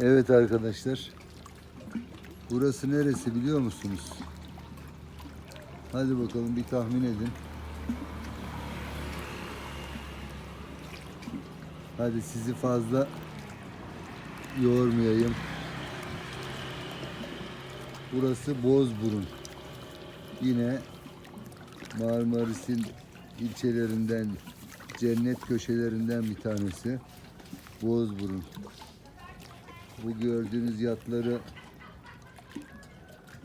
Evet arkadaşlar. Burası neresi biliyor musunuz? Hadi bakalım bir tahmin edin. Hadi sizi fazla yormayayım. Burası Bozburun. Yine Marmaris'in ilçelerinden, cennet köşelerinden bir tanesi. Bozburun. Bu gördüğünüz yatları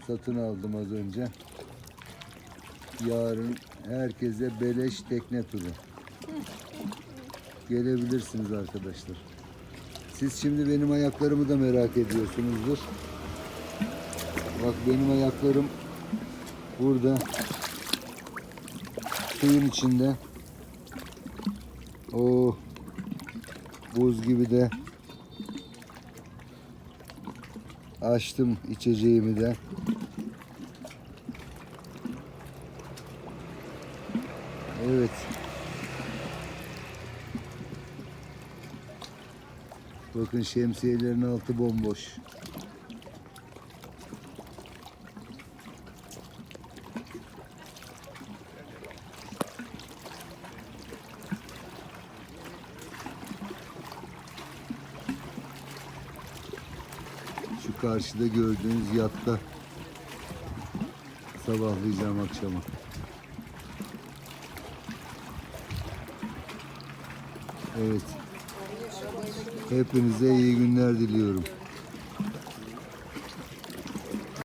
satın aldım az önce. Yarın herkese beleş tekne turu. Gelebilirsiniz arkadaşlar. Siz şimdi benim ayaklarımı da merak ediyorsunuzdur. Bak benim ayaklarım burada suyun içinde. O buz gibi de açtım içeceğimi de. Evet. Bakın şemsiyelerin altı bomboş. Karşıda gördüğünüz yatta sabahlayacağım akşama. Evet. Hepinize iyi günler diliyorum.